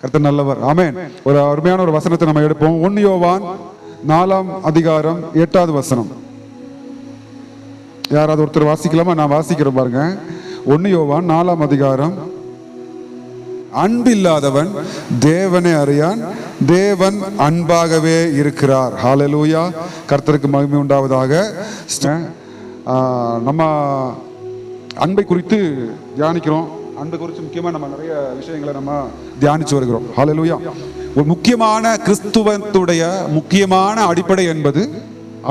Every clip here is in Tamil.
கர்த்தர் நல்லவர். ஆமேன். ஒரு அருமையான ஒரு வசனத்தை நம்ம எடுப்போம். ஒன்னு யோவான் நாலாம் அதிகாரம் எட்டாவது வசனம். யாராவது ஒருத்தர் வாசிக்கலாமா? நான் வாசிக்கிறேன் பாருங்க. ஒன்னு யோவான் நாலாம் அதிகாரம். அன்பில்லாதவன் தேவனை அறியான். தேவன் அன்பாகவே இருக்கிறார். ஹாலலூயா கர்த்தருக்கு மகிமை உண்டாவதாக. நம்ம அன்பை குறித்து தியானிக்கிறோம். அன்பு குறித்து முக்கியமாக நம்ம நிறைய விஷயங்களை நம்ம தியானிச்சு வருகிறோம். ஹalleluya ஒரு முக்கியமான கிறிஸ்துவத்துடைய முக்கியமான அடிப்படை என்பது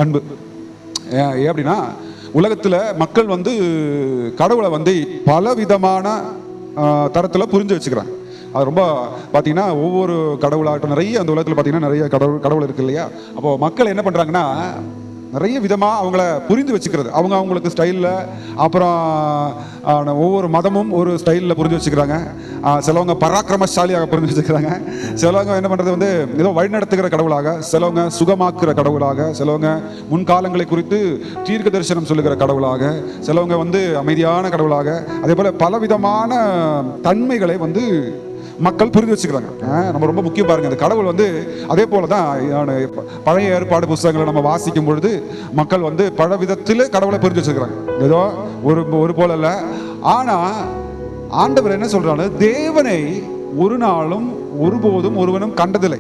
அன்பு. ஏன் அப்படின்னா உலகத்தில் மக்கள் வந்து கடவுளை வந்து பல விதமான தரத்தில் புரிஞ்சு வச்சுக்கிறாங்க. அது ரொம்ப பார்த்தீங்கன்னா ஒவ்வொரு கடவுளாகட்டும் நிறைய அந்த உலகத்தில் பார்த்தீங்கன்னா நிறைய கடவுள் கடவுள் இருக்கு இல்லையா? அப்போ மக்கள் என்ன பண்ணுறாங்கன்னா நிறைய விதமாக அவங்கள புரிந்து வச்சுக்கிறது. அவங்க அவங்களுக்கு ஸ்டைலில் அப்புறம் ஒவ்வொரு மதமும் ஒரு ஸ்டைலில் புரிஞ்சு வச்சுக்கிறாங்க. சிலவங்க பராக்கிரமசாலியாக புரிஞ்சு வச்சுக்கிறாங்க. சிலவங்க என்ன பண்ணுறது வந்து ஏதோ வழிநடத்துகிற கடவுளாக சிலவங்க சுகமாக்குற கடவுளாக சிலவங்க முன்காலங்களை குறித்து தீர்க்க தரிசனம் சொல்லுகிற கடவுளாக சிலவங்க வந்து அமைதியான கடவுளாக அதே போல் பலவிதமான தன்மைகளை வந்து மக்கள் புரிந்து வச்சுக்கிறாங்க. நம்ம ரொம்ப முக்கியம் பாருங்க அந்த கடவுள் வந்து அதே போல தான் பழைய ஏற்பாடு புஸ்தகங்களை நம்ம வாசிக்கும் பொழுது மக்கள் வந்து பல விதத்தில் கடவுளை புரிஞ்சு வச்சுக்கிறாங்க. ஏதோ ஒரு ஒரு போல இல்லை. ஆனால் ஆண்டவர் என்ன சொல்றாரு? தேவனை ஒரு நாளும் ஒருபோதும் ஒருவனும் கண்டதில்லை.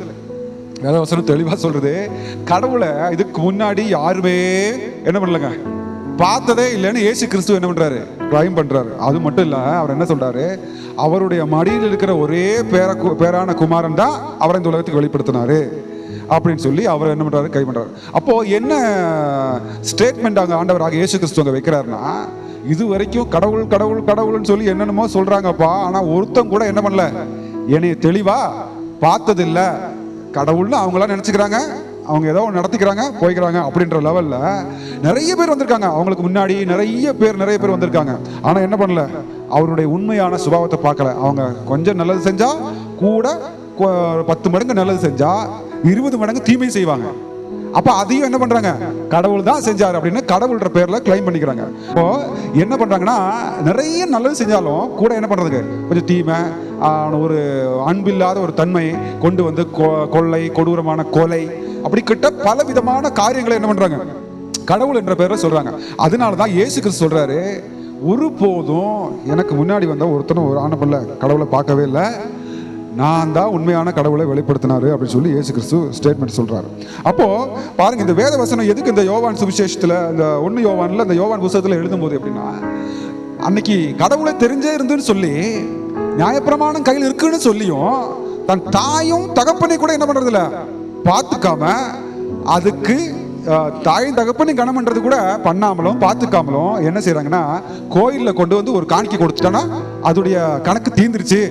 வேதவசனம் தெளிவாக சொல்றது கடவுளை இதுக்கு முன்னாடி யாருமே என்ன பண்ணலங்க? பார்த்ததே இல்லைன்னு ஏசு கிறிஸ்துவ என்ன பண்றாரு? ட்ரைம் பண்றாரு. அது மட்டும் இல்ல அவர் என்ன சொல்றாரு? அவருடைய மடியில் இருக்கிற ஒரே பேர பேரான குமாரன் தான் அவரை இந்த உலகத்துக்கு வெளிப்படுத்தினாரு. அப்படின்னு சொல்லி அவர் என்ன பண்றாரு? கை பண்றாரு. அப்போ என்ன ஸ்டேட்மெண்ட் அங்க ஆண்டவராக இயேசு கிறிஸ்துவ வைக்கிறாருன்னா இது வரைக்கும் கடவுள் கடவுள் கடவுள்னு சொல்லி என்னென்னமோ சொல்றாங்கப்பா ஆனா ஒருத்தன் கூட என்ன பண்ணல? என்னைய தெளிவா பார்த்ததில்ல. கடவுள்னு அவங்களாம் நினைச்சுக்கிறாங்க. அவங்க ஏதோ ஒன்று நடத்திக்கிறாங்க போய்க்கிறாங்க அப்படின்ற லெவலில் நிறைய பேர் வந்திருக்காங்க. அவங்களுக்கு முன்னாடி நிறைய பேர் நிறைய பேர் வந்திருக்காங்க. ஆனால் என்ன பண்ணல? அவருடைய உண்மையான சுபாவத்தை பார்க்கல. அவங்க கொஞ்சம் நல்லது செஞ்சால் கூட பத்து மடங்கு நல்லது செஞ்சால் இருபது மடங்கு தீமை செய்வாங்க. அப்போ அதையும் என்ன பண்ணுறாங்க கடவுள் தான் செஞ்சார் அப்படின்னு கடவுள்ன்ற பேரில் கிளைம் பண்ணிக்கிறாங்க. இப்போ என்ன பண்ணுறாங்கன்னா நிறைய நல்லது செஞ்சாலும் கூட என்ன பண்ணுறதுக்கு கொஞ்சம் தீமை ஒரு அன்பில்லாத ஒரு தன்மை கொண்டு வந்து கொ- கொள்ளை கொடூரமான கொலை அப்படி கிட்ட பல விதமான காரியங்களை என்ன பண்றாங்க? கடவுள் என்ற பேரை சொல்றாங்க. அதனால தான் இயேசு கிறிஸ்து சொல்றாரு ஒருபோதும் எனக்கு முன்னாடி வந்த ஒருத்தனும் ஒரு ஆணை பிள்ளை கடவுளை பார்க்கவே இல்லை. நான் தான் உண்மையான கடவுளை வெளிப்படுத்தினாரு அப்படின்னு சொல்லி ஏசு கிறிஸ்து ஸ்டேட்மெண்ட் சொல்றாரு. அப்போ பாருங்க இந்த வேத வசனம் எதுக்கு இந்த யோவான் சுவிசேஷத்துல இந்த ஒன்னு யோவான்ல இந்த யோவான் புத்தகத்துல எழுதும்போது எப்படின்னா அன்னைக்கு கடவுளை தெரிஞ்சே இருந்துன்னு சொல்லி நியாயப்பிரமாணம் கையில் இருக்குன்னு சொல்லியும் தன் தாயும் தகப்பனை கூட என்ன பண்றது பார்த்துக்காம அதுக்கு தாய் தாயும் தகப்பனை கனம் பண்ணுறது கூட பண்ணாமலும் பார்த்துக்காமலும் என்ன செய்கிறாங்கன்னா கோயிலில் கொண்டு வந்து ஒரு காணிக்கை கொடுத்துட்டோன்னா அதோடைய கணக்கு தீந்துருச்சு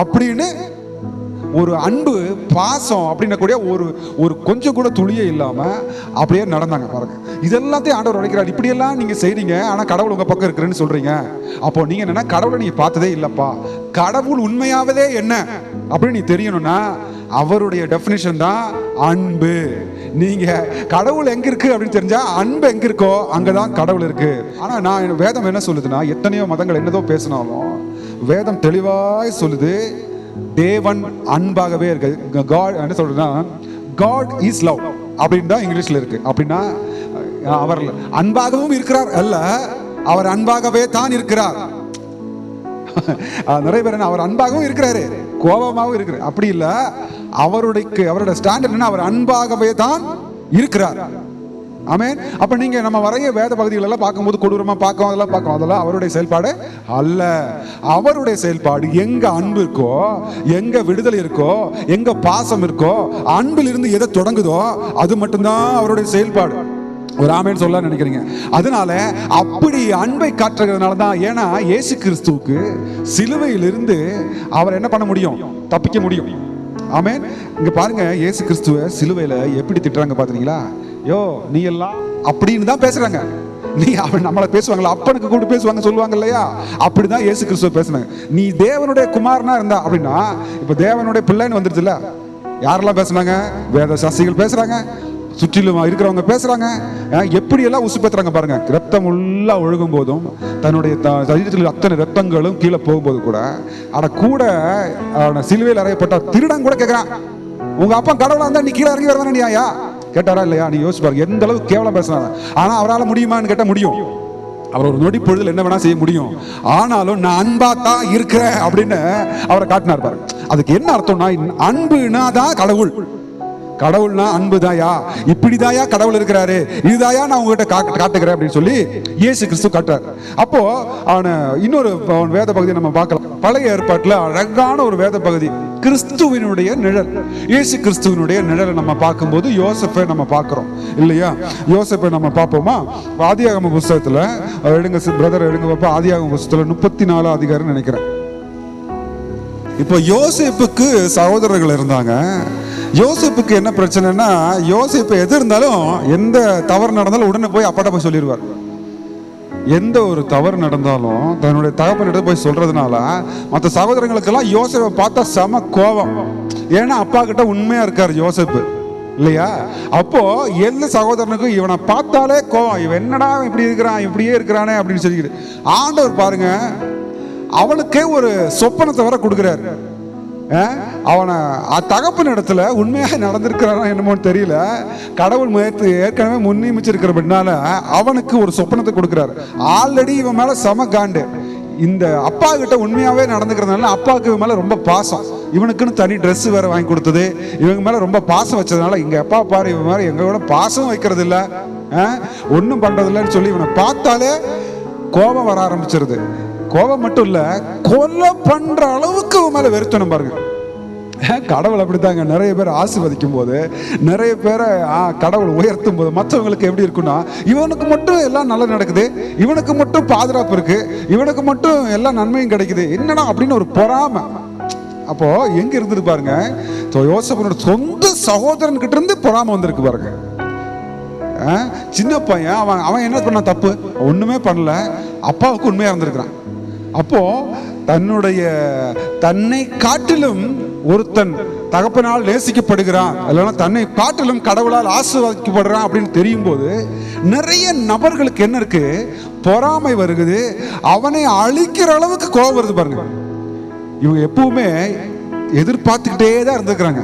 அப்படின்னு ஒரு அன்பு பாசம் அப்படின்னக்கூடிய ஒரு ஒரு கொஞ்சம் கூட துளியே இல்லாமல் அப்படியே நடந்தாங்க பாருங்க. இதெல்லாத்தையும் ஆண்டவர் உடைக்கிறார். இப்படியெல்லாம் நீங்கள் செய்கிறீங்க ஆனால் கடவுள் உங்கள் பக்கம் இருக்கிறேன்னு சொல்கிறீங்க அப்போ நீங்கள் என்னென்னா கடவுளை நீங்கள் பார்த்ததே இல்லைப்பா. கடவுள் உண்மையாவதே என்ன? அப்படின்னு நீ தெரியணும்னா அவருடைய டெஃபினிஷன் தான் அன்பு. நீங்க கடவுள் எங்க இருக்கு அப்படின்னு தெரிஞ்சா அன்பு எங்க இருக்கோ அங்கதான் கடவுள் இருக்கு. ஆனா நான் வேதம் என்ன சொல்லுதுன்னா எத்தனையோ மதங்கள் என்னதோ பேசினாலும் வேதம் தெளிவாய் சொல்லுது தேவன் அன்பாகவே இருக்கு. காட் என்ன சொல்றதுன்னா காட் இஸ் லவ் அப்படின்னு தான் இங்கிலீஷ்ல இருக்கு. அப்படின்னா அவர் அன்பாகவும் இருக்கிறார் அல்ல அவர் அன்பாகவே தான் இருக்கிறார். நிறைய பேர் அவர் அன்பாகவும் இருக்கிறாரு கோபமாகவும் இருக்கிறார். அப்படி இல்லை அவருடைய அவரோட ஸ்டாண்டர்ட் என்ன அவர் அன்பாகவே தான் இருக்கிறார். ஆமென். அப்ப நீங்க நம்ம வரைய வேத பகுதிகள் எல்லாம் பார்க்கும்போது கொடூரமா பார்க்கும் அதெல்லாம் பார்க்கும். அதெல்லாம் அவருடைய செயல்பாடு அல்ல. அவருடைய செயல்பாடு எங்க அன்பு இருக்கோ எங்க விடுதலை இருக்கோ எங்க பாசம் இருக்கோ அன்பில் இருந்து எதை தொடங்குதோ அது மட்டும்தான் அவருடைய செயல்பாடு. ஒரு ஆமேன்னு சொல்ல நினைக்கிறீங்க. அதனால அப்படி அன்பை காட்டுறதுனால தான் ஏன்னா இயேசு கிறிஸ்துவுக்கு சிலுவையிலிருந்து அவர் என்ன பண்ண முடியும்? தப்பிக்க முடியும். ஆமே இங்க பாருங்க இயேசு கிறிஸ்துவ சிலுவையில எப்படி திட்டுறாங்க பாத்தீங்களா? யோ நீ எல்லாம் அப்படின்னு தான் பேசுறாங்க. நீ அவன் நம்மளை பேசுவாங்களா அப்பனுக்கு கூட பேசுவாங்க சொல்லுவாங்க இல்லையா? அப்படிதான் இயேசு கிறிஸ்துவ பேசுனாங்க. நீ தேவனுடைய குமாரனா இருந்தா அப்படின்னா இப்ப தேவனுடைய பிள்ளைன்னு வந்துருச்சுல்ல. யாரெல்லாம் பேசுனாங்க? வேத சாஸ்திரிகள் பேசுறாங்க. சுற்றிலும் இருக்கிறவங்க பேசுறாங்க. எப்படியெல்லாம் உசு பேத்துறாங்க பாருங்க. ரத்தம் உள்ளா ஒழுகும் போதும் தன்னுடைய சரீரத்தில் அத்தனை ரத்தங்களும் கீழே போகும்போது கூட ஆனா கூட அவன சிலுவையில் அறையப்பட்ட திருடன் கூட கேட்கிறான் உங்க அப்பா கடவுளா இருந்தா நீ கீழே இறங்கி வரதானே நீயா கேட்டாரா இல்லையா? நீ யோசிச்சு பாருங்க எந்த அளவுக்கு கேவலம் பேசுறாங்க ஆனா அவரால் முடியுமான்னு கேட்டா முடியும். அவர் ஒரு நொடி பொழுதில் என்ன வேணா செய்ய முடியும். ஆனாலும் நான் அன்பா தான் இருக்கிறேன் அப்படின்னு அவரை காட்டினார் பாருங்க. அதுக்கு என்ன அர்த்தம்னா அன்புனா தான் கடவுள். கடவுள்னா அன்பு தாயா இப்படிதாயா கடவுள் இருக்கிறாரு? இதுதாயா நான் உங்ககிட்ட காட்டுகிறேன் அப்படின்னு சொல்லி இயேசு கிறிஸ்து காட்டுறாரு. அப்போ அவனை இன்னொரு அவன் வேத பகுதியை நம்ம பார்க்கலாம். பழைய ஏற்பாட்டில் அழகான ஒரு வேத பகுதி. கிறிஸ்துவினுடைய நிழல். இயேசு கிறிஸ்துவினுடைய நிழலை நம்ம பார்க்கும்போது யோசப்பை நம்ம பார்க்குறோம். இல்லையா? யோசப்பை நம்ம பார்ப்போமா? ஆதியாகம புஸ்தகத்தில் எடுங்க பிரதர் எடுங்க பார்ப்போம் ஆதியாகம புஸ்தகத்தில் முப்பத்தி நாலு அதிகாரம் நினைக்கிறேன். இப்போ யோசிப்புக்கு சகோதரர்கள் இருந்தாங்க. யோசிப்புக்கு என்ன பிரச்சனைனா யோசிப்பு எது இருந்தாலும் எந்த தவறு நடந்தாலும் உடனே போய் அப்பாட்ட போய் சொல்லிடுவார் எந்த ஒரு தவறு நடந்தாலும் தன்னுடைய தகப்பனிடம் போய் சொல்றதுனால மற்ற சகோதரங்களுக்கெல்லாம் யோசிப்பை பார்த்தா செம கோபம் ஏன்னா அப்பா கிட்ட உண்மையா இருக்காரு யோசிப்பு. இல்லையா? அப்போ எந்த சகோதரனுக்கும் இவனை பார்த்தாலே கோவம். இவன் என்னடா இப்படி இருக்கிறான் இப்படியே இருக்கிறானே அப்படின்னு சொல்லிக்கிட்டு. ஆண்டவர் பாருங்க அவளுக்கே ஒரு சொப்பனத்தை வர கொடுக்குறாரு. அவனை அ- தகப்பன் இடத்துல உண்மையாக நடந்திருக்கிறானோ என்னமோன்னு தெரியல. கடவுள் முயற்சி ஏற்கனவே முன்னியமிச்சிருக்கிறபடினால அவனுக்கு ஒரு சொப்பனத்தை கொடுக்குறாரு. ஆல்ரெடி இவன் மேலே சம காண்டு. இந்த அப்பா கிட்ட உண்மையாகவே நடந்துக்கிறதுனால அப்பாவுக்கு இவன் மேலே ரொம்ப பாசம். இவனுக்குன்னு தனி ட்ரெஸ்ஸு வேற வாங்கி கொடுத்தது. இவங்க மேலே ரொம்ப பாசம் வச்சதுனால இங்கே அப்பா பாரு இவன் மேலே எங்க கூட பாசம் வைக்கிறது இல்லை ஒன்றும் பண்ணுறதில்லன்னு சொல்லி இவனை பார்த்தாலே கோபம் வர ஆரம்பிச்சிருது. கோபம் மட்டும் இல்ல கொலை பண்ற அளவுக்கு இவன் மேல வெறுத்தணும் பாருங்க. கடவுள் அப்படித்தாங்க. நிறைய பேர் ஆசிர்வதிக்கும் போது நிறைய பேரை ஆ, கடவுள் உயர்த்தும் போது மற்றவங்களுக்கு எப்படி இருக்குன்னா இவனுக்கு மட்டும் எல்லாம் நல்லா நடக்குது. இவனுக்கு மட்டும் பாதுகாப்பு இருக்கு. இவனுக்கு மட்டும் எல்லா நன்மையும் கிடைக்குது. என்னடா அப்படின்னு ஒரு பொறாமை. அப்போ எங்க இருந்தது பாருங்க so சொந்த சகோதரன் கிட்ட இருந்து பொறாமை வந்திருக்கு பாருங்க. ஆ, சின்ன பையன் அவன் அவன் என்ன பண்ண தப்பு? ஒண்ணுமே பண்ணல. அப்பாவுக்கு உண்மையா இருந்திருக்கிறான். அப்போ தன்னுடைய தன்னை காட்டிலும் ஒருத்தன் தகப்பனால் நேசிக்கப்படுகிறான். இல்லைன்னா தன்னை காட்டிலும் கடவுளால் ஆசீர்வதிக்கப்படுறான் அப்படின்னு தெரியும் போது நிறைய நபர்களுக்கு என்ன இருக்கு? பொறாமை வருகுது. அவனை அழிக்கிற அளவுக்கு கோபம் வருது பாருங்க. இவங்க எப்பவுமே எதிர்பார்த்துக்கிட்டே தான் இருந்திருக்கிறாங்க.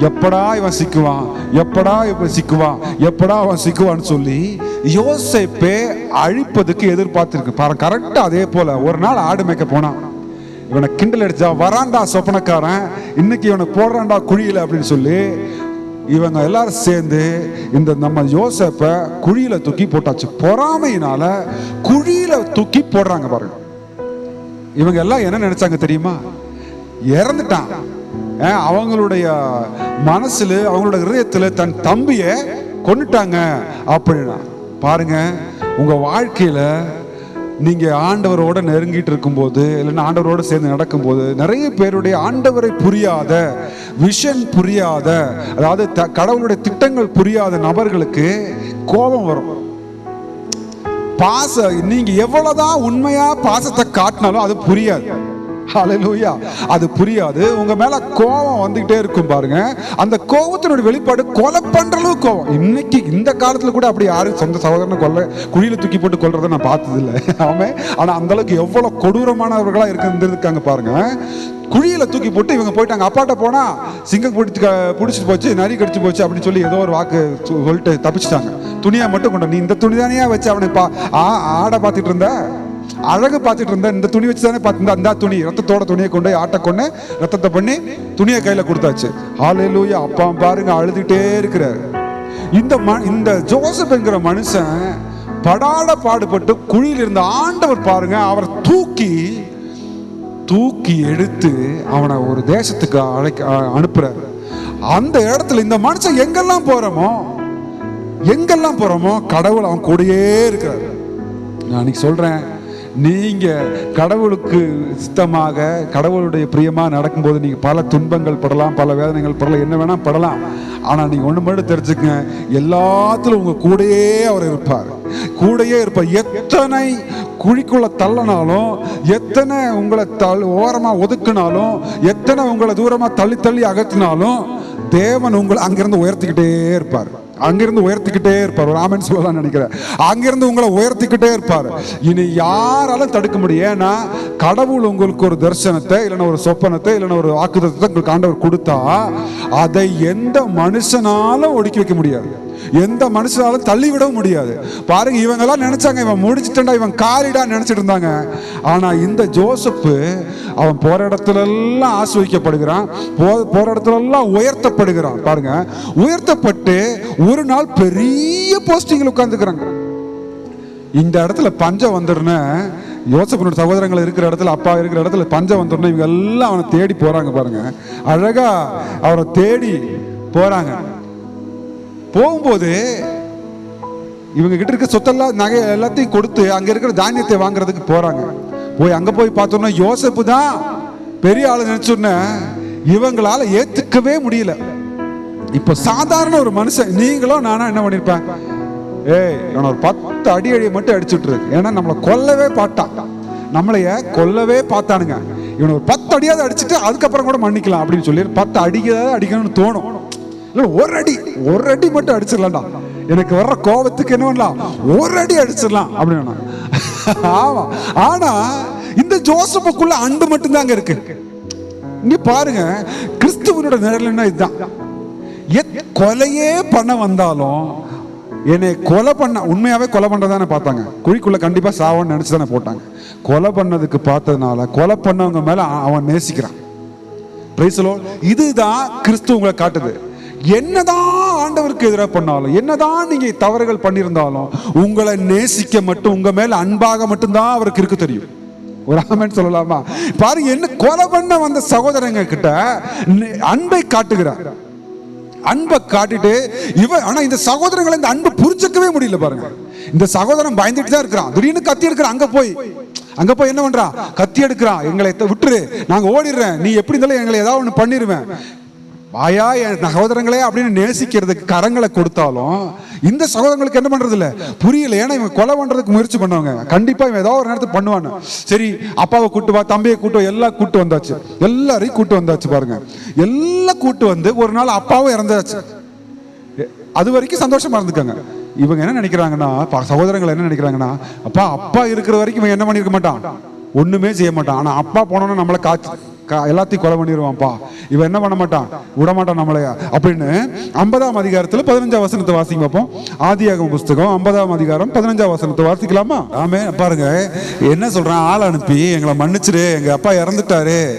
எப்படா இவன் சிக்குவான்? எப்படா இவன் சிக்குவான்? எப்படா அவன் சிக்குவான்னு சொல்லி யோசேப்பே அழிப்பதுக்கு எதிர்பார்த்துருக்கு. பாரு கரெக்டாக அதே போல ஒரு நாள் ஆடு மேய்க்க போனான். இவனை கிண்டல் அடிச்சா வரான்டா சொப்பனக்காரன். இன்னைக்கு இவனை போடுறான்டா குழியில அப்படின்னு சொல்லி இவங்க எல்லாரும் சேர்ந்து இந்த நம்ம யோசேப்பை குழியில தூக்கி போட்டாச்சு. பொறாமையினால குழியில தூக்கி போடுறாங்க பாருங்க. இவங்க எல்லாம் என்ன நினைச்சாங்க தெரியுமா? இறந்துட்டான். அவங்களுடைய மனசுல அவங்களோட ஹிரயத்தில் தன் தம்பியை கொண்டுட்டாங்க அப்படின்னா பாருங்க உங்க வாழ்க்கையில நீங்க ஆண்டவரோட நெருங்கிட்டு இருக்கும்போது இல்லைன்னா ஆண்டவரோட சேர்ந்து நடக்கும்போது நிறைய பேருடைய ஆண்டவரை புரியாத விஷன் புரியாத அதாவது த- கடவுளுடைய திட்டங்கள் புரியாத நபர்களுக்கு கோபம் வரும். பாச நீங்க எவ்வளவுதான் உண்மையா பாசத்தை காட்டினாலும் அது புரியாது. ஹலலூயா அது புரியாது. உங்க மேல கோபம் வந்துகிட்டே இருக்கும் பாருங்க. அந்த கோபத்தினுடைய வெளிப்பாடு கொலை பண்ற அளவு கோபம். இன்னைக்கு இந்த காலத்துல கூட அப்படி யாரும் சொந்த சகோதரனை கொல்ல குழியில தூக்கி போட்டு கொல்றதை நான் பார்த்தது இல்லை ஆமே. ஆனா அந்த அளவுக்கு எவ்வளவு கொடூரமானவர்களா இருந்திருக்காங்க பாருங்க. குழியில தூக்கி போட்டு இவங்க போயிட்டாங்க. அப்பாட்ட போனா சிங்கம் பிடிச்சு பிடிச்சிட்டு போச்சு நரி கடிச்சு போச்சு அப்படின்னு சொல்லி ஏதோ ஒரு வாக்கு சொல்லிட்டு தப்பிச்சிட்டாங்க. துணியை மட்டும் கொண்டு நீ இந்த துணி தானியா வச்சு அவனை பா ஆ- ஆடை பார்த்துட்டு இருந்த? அழகு பார்த்துட்டு இருந்தேன் இந்த துணி வச்சு தானே பார்த்து அந்த துணி ரத்தத்தோட துணியை கொண்டு போய் ஆட்டை கொண்டு ரத்தத்தை பண்ணி துணியை கையில் கொடுத்தாச்சு. ஆலையிலூயா அப்பா பாருங்க அழுதுகிட்டே இருக்கிறாரு. இந்த ம இந்த ஜோசப்ங்கிற மனுஷன் படாட பாடுபட்டு குழியில் இருந்த ஆண்டவர் பாருங்க அவரை தூக்கி தூக்கி எடுத்து அவனை ஒரு தேசத்துக்கு அழைக்க அனுப்புறாரு. அந்த இடத்துல இந்த மனுஷன் எங்கெல்லாம் போறோமோ எங்கெல்லாம் போறோமோ கடவுள் அவன் கூடயே இருக்கிறார். நான் இன்னைக்கு சொல்றேன் நீங்க கடவுளுக்கு சித்தமாக கடவுளுடைய பிரியமா நடக்கும்போது நீங்க பல துன்பங்கள் படலாம் பல வேதனைகள் படலாம் என்ன வேணா படலாம். ஆனா நீங்க ஒண்ணு மட்டும் தெரிஞ்சுக்கங்க எல்லாத்திலும் உங்க கூடயே அவர் இருப்பார். கூடயே இருப்பார். எத்தனை குழிக்குள்ள தள்ளனாலும் எத்தனை உங்களை தள் ஓரமா ஒதுக்குனாலும் எத்தனை உங்களை தூரமா தள்ளி தள்ளி அகற்றினாலும் தேவன் உங்களை அங்கிருந்து உயர்த்திக்கிட்டே இருப்பார். அங்கிருந்து உயர்த்திக்கிட்டே இருப்பார். ஒரு ஆமென் சொல்லலாம் நினைக்கிறேன். அங்கிருந்து உங்களை உயர்த்திக்கிட்டே இருப்பார். இனி யாராலும் தடுக்க முடியும். ஏன்னா கடவுள் உங்களுக்கு ஒரு தரிசனத்தை இல்லைன்னா ஒரு சொப்பனத்தை இல்லைன்னா ஒரு வாக்குதத்தை உங்களுக்கு ஆண்டவர் கொடுத்தா அதை எந்த மனுஷனாலும் ஒடுக்கி வைக்க முடியாது. எந்த மனுஷனாலும் தள்ளிவிடவும் முடியாது. பாருங்க இவங்கெல்லாம் நினைச்சாங்க இவன் முடிச்சிட்டா இவன் காரிடா நினைச்சிட்டு இருந்தாங்க. ஆனா இந்த ஜோசப்பு அவன் போற இடத்துல எல்லாம் ஆசிர்வதிக்கப்படுகிறான். போ போற இடத்துல எல்லாம் உயர்த்தப்படுகிறான். பாருங்க உயர்த்தப்பட்டு ஒரு நாள் பெரிய போஸ்டிங்கில் உட்கார்ந்துக்கிறாங்க. இந்த இடத்துல பஞ்சம் வந்துருன்னு யோசப்பனோட சகோதரங்கள் இருக்கிற இடத்துல அப்பா இருக்கிற இடத்துல பஞ்சம் வந்துடுன இவங்க எல்லாம் அவனை தேடி போறாங்க பாருங்க. அழகா அவரை தேடி போறாங்க. போகும்போது இவங்க கிட்ட இருக்க சொத்தெல்லாம் நகை எல்லாத்தையும் கொடுத்து அங்க இருக்கிற தானியத்தை வாங்குறதுக்கு போறாங்க. போய் அங்க போய் பார்த்தோம்னா யோசப்பு தான் பெரிய ஆளு நினைச்சோன்ன இவங்களால ஏத்துக்கவே முடியல. இப்ப சாதாரண ஒரு மனுஷன் நீங்களும் நானா என்ன பண்ணிருப்பேன்? ஏய் இவனை ஒரு பத்து அடி அடியை மட்டும் அடிச்சு விட்டுரு ஏன்னா நம்மளை கொல்லவே பார்த்தான். நம்மளைய கொல்லவே பார்த்தானுங்க. இவனை ஒரு பத்து அடியாவது அடிச்சுட்டு அதுக்கப்புறம் கூட மன்னிக்கலாம் அப்படின்னு சொல்லி பத்து அடிக்காத அடிக்கணும்னு தோணும். ஒரு அடி ஒரு அடி மட்டும் அடிச்சிடலாம்டா. எனக்கு வர்ற கோபத்துக்கு என்ன பண்ணலாம்? ஒரு அடி அடிச்சிடலாம் அப்படின்னு ஆமா. ஆனா இந்த ஜோசப்புக்குள்ள அன்பு மட்டும்தாங்க இருக்கு. இங்க பாருங்க கிறிஸ்துவனோட நிழல்னா இதுதான். கொலையே பண்ண வந்தாலும் என்னை கொலை பண்ண உண்மையாவே கொலை பண்றதானே பார்த்தாங்க. குழிக்குள்ள கண்டிப்பா சாவன்னு நினைச்சு தானே போட்டாங்க. கொலை பண்ணதுக்கு பார்த்ததுனால கொலை பண்ணவங்க மேல அவன் நேசிக்கிறான். இதுதான் கிறிஸ்துவங்களை காட்டுது. என்னதான் ஆண்டவருக்கு எதிராக பண்ணாலும் என்னதான் நீங்க தவறுகள் பண்ணியிருந்தாலும் உங்களை நேசிக்க மட்டும் உங்க மேல அன்பாக மட்டும்தான் அவருக்கு இருக்க தெரியும். ஒரு ஆமன் சொல்லலாமா? பாருங்க என்ன கொலை பண்ண வந்த சகோதரங்க கிட்ட அன்பை காட்டுகிறார். அன்பை காட்டிட்டு இவன் ஆனா இந்த சகோதரங்களை இந்த அன்பை புரிஞ்சுக்கவே முடியல பாருங்க. இந்த சகோதரன் பயந்துட்டு தான் இருக்கிறான். திடீர்னு கத்தி எடுக்கிறான் அங்க போய். அங்க போய் என்ன பண்றான்? கத்தி எடுக்கிறான். எங்களை விட்டுரு நாங்க ஓடிடுறேன். நீ எப்படி இருந்தாலும் எங்களை ஏதாவது ஒண்ணு பண்ணிருவேன். ஆயா என் சகோதரங்களே அப்படின்னு நேசிக்கிறதுக்கு கரங்களை கொடுத்தாலும் இந்த சகோதரங்களுக்கு என்ன பண்றது இல்ல புரியல. ஏன்னா இவன் கொலை பண்றதுக்கு முயற்சி பண்ணுவாங்க. கண்டிப்பா இவன் ஏதாவது ஒரு நேரத்துக்கு பண்ணுவானு சரி அப்பாவை கூட்டு வா தம்பியை கூட்டு வா, எல்லாம் கூட்டு வந்தாச்சு. எல்லாரையும் கூட்டு வந்தாச்சு பாருங்க. எல்லாம் கூட்டு வந்து ஒரு நாள் அப்பாவும் இறந்தாச்சு. அது வரைக்கும் சந்தோஷமா இருந்துக்காங்க. இவங்க என்ன நினைக்கிறாங்கன்னா ப- சகோதரங்கள் என்ன நினைக்கிறாங்கன்னா அப்பா அப்பா இருக்கிற வரைக்கும் இவன் என்ன பண்ணிருக்க மாட்டான்? ஒண்ணுமே செய்ய மாட்டான். ஆனா அப்பா போனோன்னா நம்மளை காய்ச்சி கா- எல்லாத்தையும் கொலை பண்ணிடுவான்ப்பா இவன் என்ன பண்ண மாட்டான்? விடமாட்டான் நம்மளையா அப்படின்னு ஐம்பதாம் அதிகாரத்தில் பதினஞ்சாம் வசனத்தை வாசிங்க பார்ப்போம் ஆதியாக புஸ்தகம் ஐம்பதாம் அதிகாரம் பதினஞ்சாம் வசனத்தை வாசிக்கலாமா? ஆமே பாருங்க. என்ன சொல்றான்? ஆள் அனுப்பி எங்களை மன்னிச்சிரு. எங்க அப்பா இறந்துட்டாரு.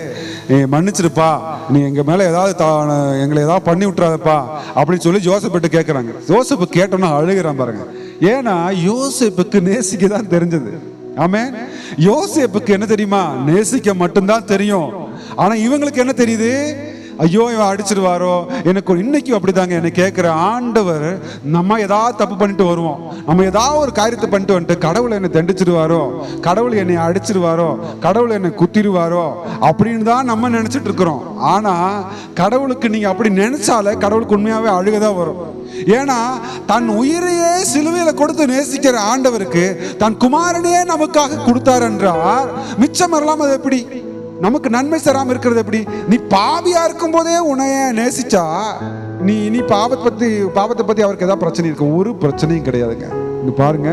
நீ மன்னிச்சிருப்பா. நீ எங்க மேல ஏதாவது தா- எங்களை ஏதாவது பண்ணி விட்டுறாதப்பா. அப்படின்னு சொல்லி ஜோசப்பிட்ட கேட்குறாங்க ஜோசப் கேட்டோம்னா அழுகிறான் பாருங்க. ஏன்னா யோசிப்புக்கு நேசிக்க தான் தெரிஞ்சது. ஆமே யோசிப்புக்கு என்ன தெரியுமா? நேசிக்க மட்டும்தான் தெரியும். ஆனால் இவங்களுக்கு என்ன தெரியுது? ஐயோ இவன் அடிச்சிருவாரோ? எனக்கு ஒரு- இன்னைக்கும் அப்படிதாங்க என்னை கேட்குற ஆண்டவர் நம்ம ஏதாவது தப்பு பண்ணிட்டு வருவோம். நம்ம ஏதாவது ஒரு காரியத்தை பண்ணிட்டு வந்துட்டு கடவுளை என்னை தண்டிச்சிருவாரோ? கடவுள் என்னை அடிச்சிருவாரோ? கடவுள் என்னை குத்திடுவாரோ அப்படின்னு தான் நம்ம நினச்சிட்டு இருக்கிறோம். ஆனால் கடவுளுக்கு நீங்கள் அப்படி நினச்சாலே கடவுளுக்கு உண்மையாகவே அழுகதான் வரும். ஏன்னா தன் உயிரையே சிலுவையில கொடுத்து நேசிக்கிற ஆண்டவருக்கு தன் குமாரனையே நமக்காக கொடுத்தார் என்றார் மிச்சம் வரலாம் அது எப்படி? நமக்கு நன்மை சராமல் இருக்கிறது எப்படி? நீ பாவியா இருக்கும் போதே உன்னைய நேசிச்சா நீ நீ பாவத்தை பத்தி பாவத்தை பத்தி அவருக்கு ஏதாவது பிரச்சனை இருக்கு? ஒரு பிரச்சனையும் கிடையாதுங்க. இங்க பாருங்க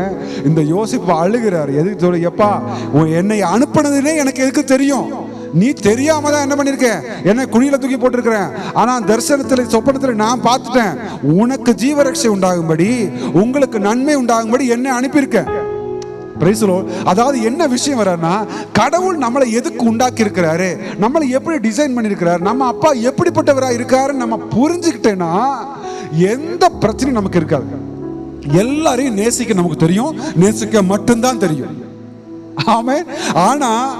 இந்த யோசிப்பு அழுகிறார். எதுக்கு சொல்லு எப்பா உன் என்னை அனுப்பினதுனே எனக்கு எதுக்கு தெரியும்? நீ தெரியாம தான் என்ன பண்ணிருக்க? என்ன குழியில தூக்கி போட்டிருக்கிறேன். ஆனா தரிசனத்துல சொப்பனத்துல நான் பார்த்துட்டேன். உனக்கு ஜீவரட்சை உண்டாகும்படி உங்களுக்கு நன்மை உண்டாகும்படி என்னை அனுப்பியிருக்கேன் அதாவது என்ன விஷயம் வரனா கடவுள் நம்மளை எதுக்கு உண்டாக்கி இருக்கிறாரு நம்மளை எப்படி டிசைன் பண்ணியிருக்கிறாரு? நம்ம அப்பா எப்படிப்பட்டவரா இருக்காருன்னு நம்ம புரிஞ்சுக்கிட்டேன்னா எந்த பிரச்சனையும் நமக்கு இருக்காது. எல்லாரையும் நேசிக்க நமக்கு தெரியும். நேசிக்க மட்டும்தான் தெரியும். ஆமே ஆனா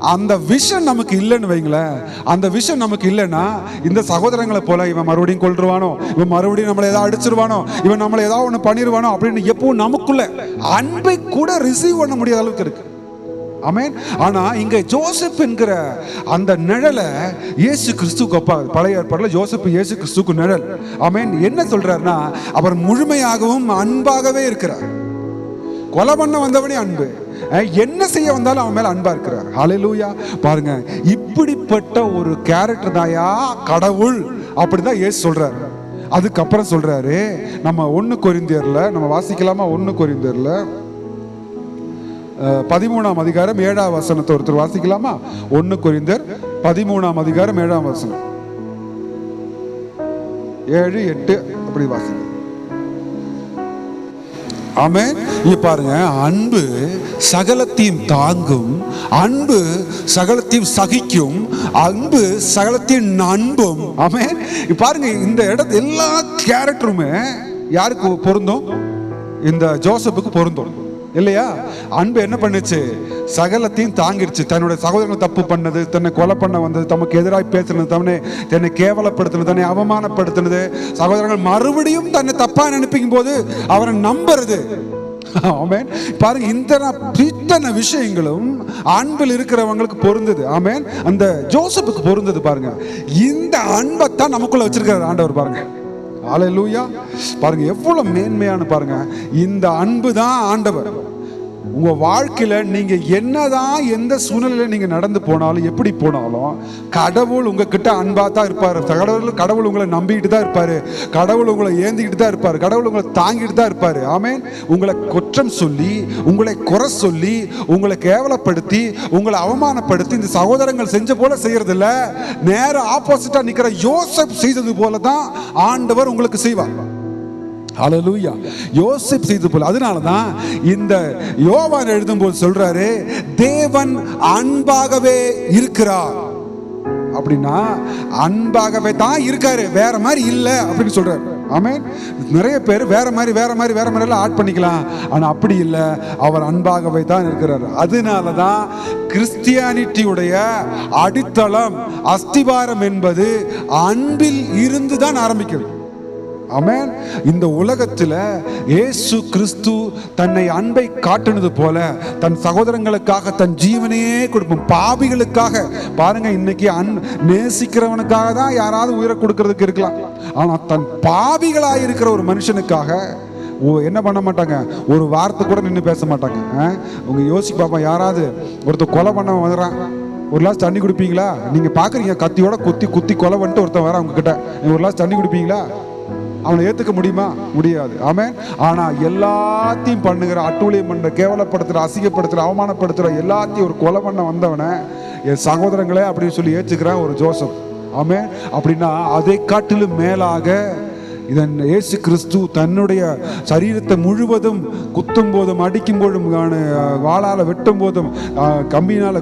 அந்த விஷன் நமக்கு இல்லைன்னு வைங்களேன். அந்த விஷன் நமக்கு இல்லைன்னா இந்த சகோதரங்களை போல இவன் மறுபடியும் கொள்றுவானோ இவன் மறுபடியும் நம்மளை ஏதாவது அடிச்சிருவானோ? இவன் நம்மளை ஏதாவது ஒன்று பண்ணிடுவானோ அப்படின்னு எப்பவும் நமக்குள்ள அன்பை கூட ரிசீவ் பண்ண முடியாத அளவுக்கு இருக்கு. அமேன் ஆனா இங்க ஜோசப் என்கிற அந்த நிழலை இயேசு கிறிஸ்துக்கு அப்பா பழைய ஏற்பாடுல ஜோசப் இயேசு கிறிஸ்துக்கு நிழல். அமேன் என்ன சொல்றாருன்னா அவர் முழுமையாகவும் அன்பாகவே இருக்கிறார். கொலை பண்ண வந்தவனே அன்பு. என்ன செய்ய வந்தாலும் அவன் மேல அன்பா இருக்கிறார். அலையிலூயா பாருங்க இப்படிப்பட்ட ஒரு கேரக்டர் தாயா கடவுள் அப்படிதான் ஏசு சொல்றாரு. அதுக்கப்புறம் சொல்றாரு நம்ம ஒன்று கொரிந்தியர்ல நம்ம வாசிக்கலாமா ஒன்று கொரிந்தியர்ல? பதிமூணாம் அதிகாரம் ஏழாம் வசனத்தை ஒருத்தர் வாசிக்கலாமா? ஒன்று கொரிந்தர் பதிமூணாம் அதிகாரம் ஏழாம் வசனம். ஏழு எட்டு அப்படி வாசிங்க. ஆமே இங்க பாருங்க அன்பு சகலத்தையும் தாங்கும் அன்பு சகலத்தையும் சகிக்கும் அன்பு சகலத்தையும் அன்பும் ஆமே பாருங்க இந்த இடத்து எல்லா கேரக்டருமே யாருக்கு பொருந்தும்? இந்த ஜோசப்புக்கு பொருந்தும். இல்லையா? அன்பு என்ன பண்ணுச்சு? சகலத்தையும் தாங்கிடுச்சு தன்னுடைய சகோதரனை தப்பு பண்ணது தன்னை கொலை பண்ண வந்தது தமக்கு எதிராக பேசுனது தன்னை தன்னை கேவலப்படுத்தினது தன்னை அவமானப்படுத்தினது. சகோதரர்கள் மறுபடியும் தன்னை தப்பாக நினைப்பிக்கும் போது அவரை நம்புறது. ஆமேன். பாருங்க இந்த இத்தனை விஷயங்களும் அன்பில் இருக்கிறவங்களுக்கு பொருந்தது. ஆமேன். அந்த ஜோசப்புக்கு பொருந்தது பாருங்க. இந்த அன்பை தான் நமக்குள்ள வச்சிருக்கிறார் ஆண்டவர் பாருங்க. ஆலை லூயா பாருங்க எவ்வளவு மேன்மையான பாருங்க. இந்த அன்பு தான் ஆண்டவர். உங்கள் வாழ்க்கையில் நீங்கள் என்னதான் எந்த சூழ்நிலையில் நீங்கள் நடந்து போனாலும் எப்படி போனாலும் கடவுள் உங்ககிட்ட அன்பாக தான் இருப்பார். கடவுள் கடவுள் உங்களை நம்பிக்கிட்டு தான் இருப்பார். கடவுள் உங்களை ஏந்திக்கிட்டு தான் இருப்பார். கடவுள் உங்களை தாங்கிட்டு தான் இருப்பார். ஆமேன். உங்களை குற்றம் சொல்லி உங்களை குறை சொல்லி உங்களை கேவலப்படுத்தி உங்களை அவமானப்படுத்தி இந்த சகோதரங்கள் செஞ்ச போல செய்கிறதில்ல இல்ல நேர நிற்கிற யோசப் செய்தது போல தான் ஆண்டவர் உங்களுக்கு செய்வார். அலலூயா யோசிப் செய்தது போல அதனால தான் இந்த யோவான் எழுதும்போது சொல்றாரு தேவன் அன்பாகவே இருக்கிறார். அப்படின்னா அன்பாகவே தான் இருக்காரு வேற மாதிரி இல்லை அப்படின்னு சொல்றாரு. ஆமே நிறைய பேர் வேற மாதிரி வேற மாதிரி வேற மாதிரி எல்லாம் ஆட் பண்ணிக்கலாம். ஆனால் அப்படி இல்லை. அவர் அன்பாகவே தான் இருக்கிறார். அதனால தான் கிறிஸ்டியானிட்டியுடைய அடித்தளம் அஸ்திவாரம் என்பது அன்பில் இருந்து தான் ஆரம்பிக்கிறது அமேன் இந்த உலகத்தில் இயேசு கிறிஸ்து தன்னை அன்பை காட்டுனது போல தன் சகோதரங்களுக்காக தன் ஜீவனையே கொடுப்போம் பாவிகளுக்காக. பாருங்க இன்னைக்கு அன் நேசிக்கிறவனுக்காக தான் யாராவது உயிரை கொடுக்கறதுக்கு இருக்கலாம். ஆனால் தன் பாவிகளாக இருக்கிற ஒரு மனுஷனுக்காக ஓ என்ன பண்ண மாட்டாங்க? ஒரு வார்த்தை கூட நின்று பேச மாட்டாங்க. உங்க யோசிச்சு பார்ப்போம் யாராவது ஒருத்தர் கொலை பண்ண வந்துடுறான் ஒரு லாஸ் தண்ணி குடிப்பீங்களா? நீங்க பாக்குறீங்க கத்தியோட குத்தி குத்தி கொலை பண்ணிட்டு ஒருத்தன் வர அவங்கக்கிட்ட ஒரு லாஸ் தண்ணி குடிப்பீங்களா? அவனை ஏற்றுக்க முடியுமா? முடியாது. ஆமேன். ஆனால் எல்லாத்தையும் பண்ணுகிற அட்டூழியம் பண்ணுற கேவலப்படுத்துகிற அசிங்கப்படுத்துகிற அவமானப்படுத்துகிற எல்லாத்தையும் ஒரு கொலை பண்ண வந்தவனை என் சகோதரங்களே அப்படின்னு சொல்லி ஏற்றுக்கிறான் ஒரு ஜோசப். ஆமே அப்படின்னா அதை காட்டிலும் மேலாக இதன் இயேசு கிறிஸ்து தன்னுடைய சரீரத்தை முழுவதும் குத்தும் போதும் அடிக்கும் போதும் வாளால் வெட்டும் போதும் ஆஹ்,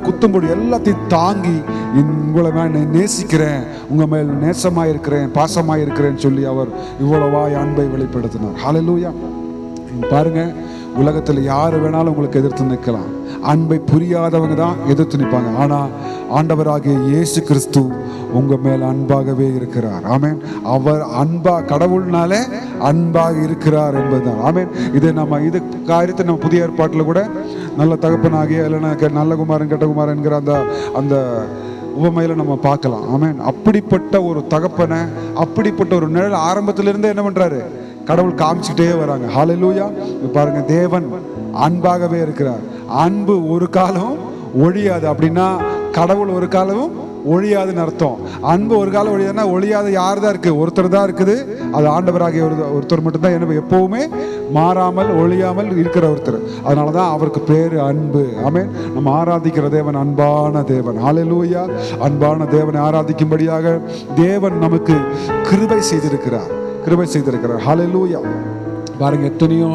குத்தும் போதும் எல்லாத்தையும் தாங்கி உங்களை நான் நேசிக்கிறேன். உங்கள் மேல் நேசமாக இருக்கிறேன் பாசமாக இருக்கிறேன்னு சொல்லி அவர் இவ்வளவாய் அன்பை வெளிப்படுத்தினார். ஹalleluya பாருங்க உலகத்தில் யார் வேணாலும் உங்களுக்கு எதிர்த்து நிற்கலாம். அன்பை புரியாதவங்க தான் எதிர்த்து நிற்பாங்க ஆனால் ஆண்டவராகிய இயேசு கிறிஸ்து உங்கள் மேல் அன்பாகவே இருக்கிறார். ஆமேன். அவர் அன்பா கடவுள்னாலே அன்பாக இருக்கிறார் என்பதுதான். ஆமேன். இதை நம்ம இது காரியத்தை நம்ம புதிய ஏற்பாட்டில் கூட நல்ல தகப்பனாகிய இல்லைன்னா நல்ல குமாரன் கெட்ட குமாரன் என்கிற அந்த அந்த உவமையில நம்ம பார்க்கலாம். ஆமேன். அப்படிப்பட்ட ஒரு தகப்பனை அப்படிப்பட்ட ஒரு நிழல் ஆரம்பத்திலிருந்தே என்ன பண்றாரு? கடவுள் காமிச்சுக்கிட்டே வராங்க. ஹாலலூயா பாருங்க தேவன் அன்பாகவே இருக்கிறார். அன்பு ஒரு காலம் ஒழியாது அப்படின்னா கடவுள் ஒரு காலமும் ஒழியாதுன்னு அர்த்தம். அன்பு ஒரு காலம் ஒழியாதுன்னா ஒழியாத யார் தான் இருக்கு? ஒருத்தர் தான் இருக்குது. அது ஆண்டவராகிய ஒரு ஒருத்தர் மட்டும்தான் என்ன எப்பவுமே மாறாமல் ஒழியாமல் இருக்கிற ஒருத்தர். அதனால தான் அவருக்கு பேர் அன்பு. ஆமே நம்ம ஆராதிக்கிற தேவன் அன்பான தேவன். ஆலையிலூயா அன்பான தேவனை ஆராதிக்கும்படியாக தேவன் நமக்கு கிருபை செய்திருக்கிறார். கிருபை செய்திருக்கிறார். ஹalleluya பாருங்க எத்தனையோ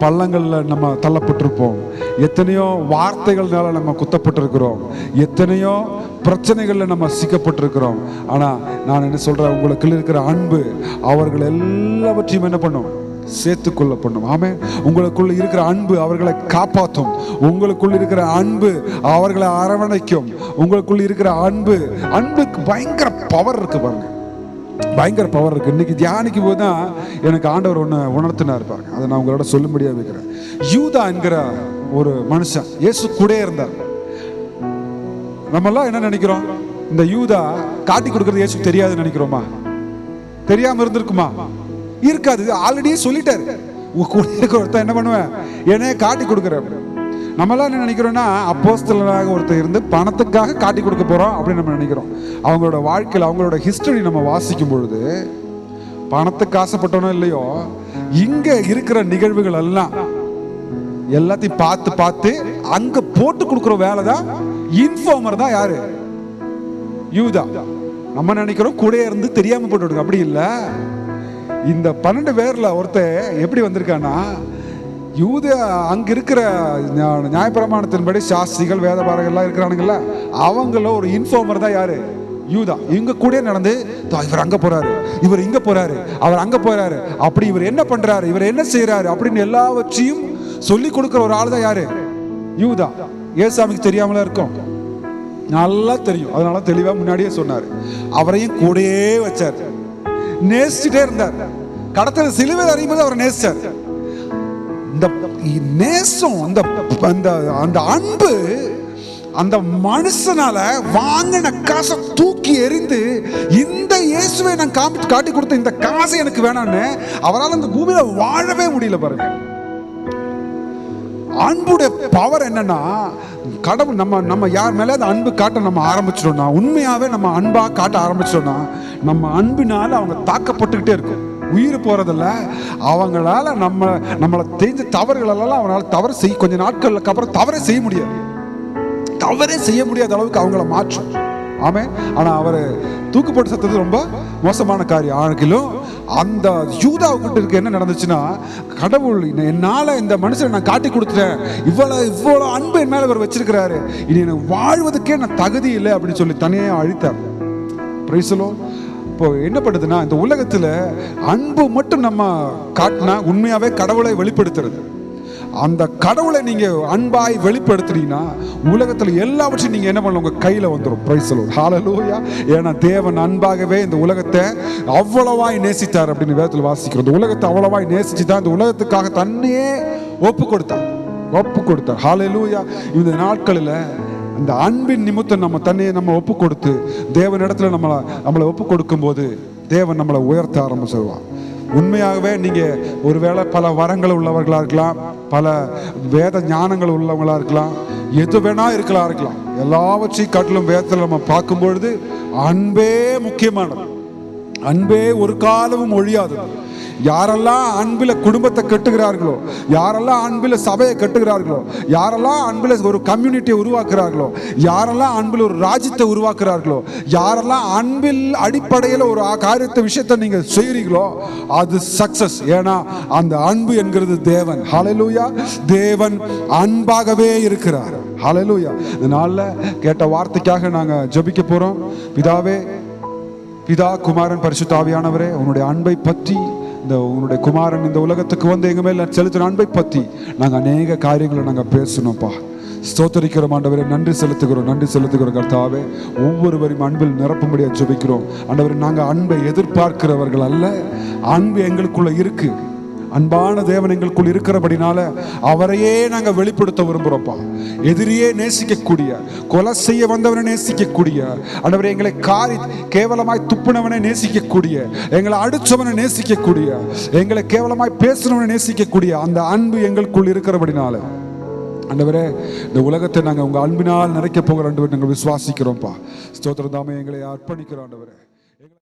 பள்ளங்களில் நம்ம தள்ளப்பட்டிருப்போம். எத்தனையோ வார்த்தைகள்னால நம்ம குத்தப்பட்டிருக்கிறோம். எத்தனையோ பிரச்சனைகளில் நம்ம சிக்கப்பட்டிருக்கிறோம். ஆனால் நான் என்ன சொல்கிறேன் உங்களுக்குள்ள இருக்கிற அன்பு அவர்கள் எல்லாவற்றையும் என்ன பண்ணும்? சேர்த்துக்கொள்ள பண்ணும். ஆமே உங்களுக்குள்ள இருக்கிற அன்பு அவர்களை காப்பாற்றும் உங்களுக்குள்ள இருக்கிற அன்பு அவர்களை அரவணைக்கும். உங்களுக்குள்ள இருக்கிற அன்பு அன்புக்கு பயங்கர பவர் இருக்கு பாருங்க. பயங்கர பவர் இருக்கு. இன்னைக்கு தியானிக்கும் போது தான் எனக்கு ஆண்டவர் ஒன்று உணர்த்தினார் பாருங்க. அதை நான் உங்களோட சொல்லும்படியாக வைக்கிறேன். யூதா என்கிற ஒரு மனுஷன் இயேசு கூட இருந்தார். நம்மெல்லாம் என்ன நினைக்கிறோம்? இந்த யூதா காட்டி கொடுக்கறது இயேசு தெரியாதுன்னு நினைக்கிறோமா? தெரியாம இருந்திருக்குமா? இருக்காது. ஆல்ரெடியே சொல்லிட்டாரு. கூட இருக்கிற ஒருத்தன் என்ன பண்ணுவேன்? என்னைய காட்டி கொடுக்குற நம்மளாம் என்ன நினைக்கிறோன்னா அப்போஸ்தலனாக ஒருத்தர் இருந்து பணத்துக்காக காட்டி கொடுக்க போகிறோம் அப்படின்னு நம்ம நினைக்கிறோம். அவங்களோட வாழ்க்கையில் அவங்களோட ஹிஸ்டரி நம்ம வாசிக்கும் பொழுது பணத்துக்கு ஆசைப்பட்டோனோ இல்லையோ இங்கே இருக்கிற நிகழ்வுகள் எல்லாம் எல்லாத்தையும் பார்த்து பார்த்து அங்கே போட்டு கொடுக்குற வேலை தான் இன்ஃபார்மர் தான் யாரு? யூதா. நம்ம நினைக்கிறோம் கூட இருந்து தெரியாமல் போட்டு அப்படி இல்லை. இந்த பன்னெண்டு பேரில் ஒருத்தர் எப்படி வந்திருக்கானா யூத அங்க இருக்கிற நியாயப்பிரமாணத்தின்படி சாஸ்திரிகள் வேதபாரகள்லாம் இருக்கிறானுங்கல்ல அவங்கள ஒரு இன்ஃபார்மர் தான் யாரு? யூதா. இங்க கூட நடந்து "தா, இவர் அங்க போறாரு. இவர் இங்க போறாரு. அவர் அங்க போறாரு. அப்படி இவர் என்ன பண்றாரு? இவர் என்ன செய்யறாரு அப்படின்னு எல்லாவற்றையும் சொல்லி கொடுக்குற ஒரு ஆள் தான் யாரு? யூதா. ஏசாமிக்கு தெரியாமல இருக்கும்? நல்லா தெரியும். அதனால தெளிவா முன்னாடியே சொன்னார். அவரையும் கூடயே வச்சார். நேசிச்சுட்டே இருந்தார். கடத்தல சிலுவை அறியும்போது அவர் நேசிச்சார். இந்த நேசம் அந்த அந்த அந்த அன்பு அந்த மனுஷனால வாங்கின காசை தூக்கி எறிந்து இந்த இயேசுவை நான் காமிச்சு காட்டி கொடுத்த இந்த காசை எனக்கு வேணான்னு அவரால் அந்த பூமியில வாழவே முடியல பாருங்க. அன்புடைய பவர் என்னன்னா கடவுள் நம்ம நம்ம யார் மேலே அந்த அன்பு காட்ட நம்ம ஆரம்பிச்சிட்டோம்னா உண்மையாவே நம்ம அன்பா காட்ட ஆரம்பிச்சிட்டோம்னா நம்ம அன்பினால அவங்க தாக்கப்பட்டுக்கிட்டே இருக்கும். உயிர் போறதில்ல. அவங்களால நம்ம நம்மளை தெரிஞ்ச தவறுகளெல்லாம் அவனால் தவறு செய்ய கொஞ்ச நாட்களுக்கு அப்புறம் தவறே செய்ய முடியாது. தவறே செய்ய முடியாத அளவுக்கு அவங்கள மாற்றும். ஆமே ஆனா அவர் தூக்கு போட்டு சத்தது ரொம்ப மோசமான காரியம். ஆகிலும் அந்த யூதாவுக்கிட்ட இருக்க என்ன நடந்துச்சுன்னா கடவுள் என்னால இந்த மனுஷனை நான் காட்டி கொடுத்துட்டேன். இவ்வளவு இவ்வளவு அன்பு என் மேல இவர் வச்சிருக்கிறாரு. இனி எனக்கு வாழ்வதற்கே நான் தகுதி இல்லை அப்படின்னு சொல்லி தனியாக அழித்தார். பிரைசலோ இப்போ என்ன பண்ணுதுன்னா இந்த உலகத்துல அன்பு மட்டும் நம்ம காட்டினா உண்மையாவே கடவுளை வெளிப்படுத்துறது. அந்த கடவுளை நீங்க அன்பாய் வெளிப்படுத்துறீங்கன்னா உலகத்துல எல்லாவற்றையும் நீங்க என்ன பண்ணலாம்? உங்க கையில வந்துடும் பிரைஸ் ஹாலலூயா ஏன்னா தேவன் அன்பாகவே இந்த உலகத்தை அவ்வளவாய் நேசித்தார் அப்படின்னு வேதத்தில் வாசிக்கிறோம். இந்த உலகத்தை அவ்வளவாய் நேசிச்சு தான் இந்த உலகத்துக்காக தன்னையே ஒப்பு கொடுத்தார் ஒப்பு கொடுத்தார் ஹாலலூயா இந்த நாட்களில் அந்த அன்பின் நிமித்தம் நம்ம தன்னையை நம்ம ஒப்பு கொடுத்து தேவனிடத்துல நம்மளை நம்மளை ஒப்பு கொடுக்கும்போது தேவன் நம்மளை உயர்த்த ஆரம்பிச்சிருவான் உண்மையாகவே நீங்கள் ஒருவேளை பல வரங்கள் உள்ளவர்களாக இருக்கலாம் பல வேத ஞானங்கள் உள்ளவங்களாக இருக்கலாம் எது வேணா இருக்கலாம் இருக்கலாம். எல்லாவற்றையும் காட்டிலும் வேதத்தில் நம்ம பார்க்கும் பொழுது அன்பே முக்கியமானது. அன்பே ஒரு காலமும் ஒழியாதது. யாரெல்லாம் அன்பில் குடும்பத்தை கட்டுகிறார்களோ யாரெல்லாம் அன்பில் சபையை கட்டுகிறார்களோ யாரெல்லாம் அன்பில் ஒரு கம்யூனிட்டியை உருவாக்குறார்களோ யாரெல்லாம் அன்பில் ஒரு ராஜ்யத்தை உருவாக்குறார்களோ யாரெல்லாம் அன்பில் அடிப்படையில் ஒரு காரியத்தை விஷயத்தை நீங்கள் செய்கிறீங்களோ அது சக்சஸ் ஏன்னா அந்த அன்பு என்கிறது தேவன். ஹலலூயா தேவன் அன்பாகவே இருக்கிறார். ஹலலூயா இதனால கேட்ட வார்த்தைக்காக நாங்கள் ஜபிக்க போகிறோம் பிதாவே பிதா குமாரன் பரிசுத்தாவியானவரே உன்னுடைய அன்பை பற்றி இந்த உன்னுடைய குமாரன் இந்த உலகத்துக்கு வந்து எங்க மேல செலுத்தின அன்பை பற்றி நாங்க அநேக காரியங்களை நாங்க பேசணும்ப்பா. ஸ்தோத்தரிக்கிறோம் ஆண்டவரே. நன்றி செலுத்துகிறோம் நன்றி செலுத்துகிறோம் கர்த்தாவே. ஒவ்வொருவரையும் அன்பில் நிரப்பும்படியாக ஜெபிக்கிறோம். ஆண்டவரே நாங்கள் அன்பை எதிர்பார்க்கிறவர்கள் அல்ல. அன்பு எங்களுக்குள்ள இருக்குது அன்பான தேவன் எங்களுக்குள் இருக்கிறபடினால அவரையே நாங்கள் வெளிப்படுத்த விரும்புகிறோம்ப்பா எதிரியே நேசிக்கக்கூடிய கொலை செய்ய வந்தவனை நேசிக்கக்கூடிய ஆண்டவரே எங்களை காரி கேவலமாய் துப்புனவனை நேசிக்கக்கூடிய எங்களை அடிச்சவனை நேசிக்கக்கூடிய எங்களை கேவலமாய் பேசுனவனை நேசிக்கக்கூடிய அந்த அன்பு எங்களுக்குள் இருக்கிறபடினால. ஆண்டவரே இந்த உலகத்தை நாங்கள் உங்கள் அன்பினால் நிறைக்க போகிற ஆண்டவர் நாங்கள் விசுவாசிக்கிறோம்ப்பா. ஸ்தோத்திரம் தாமே எங்களை அர்ப்பணிக்கிறோம் ஆண்டவரே.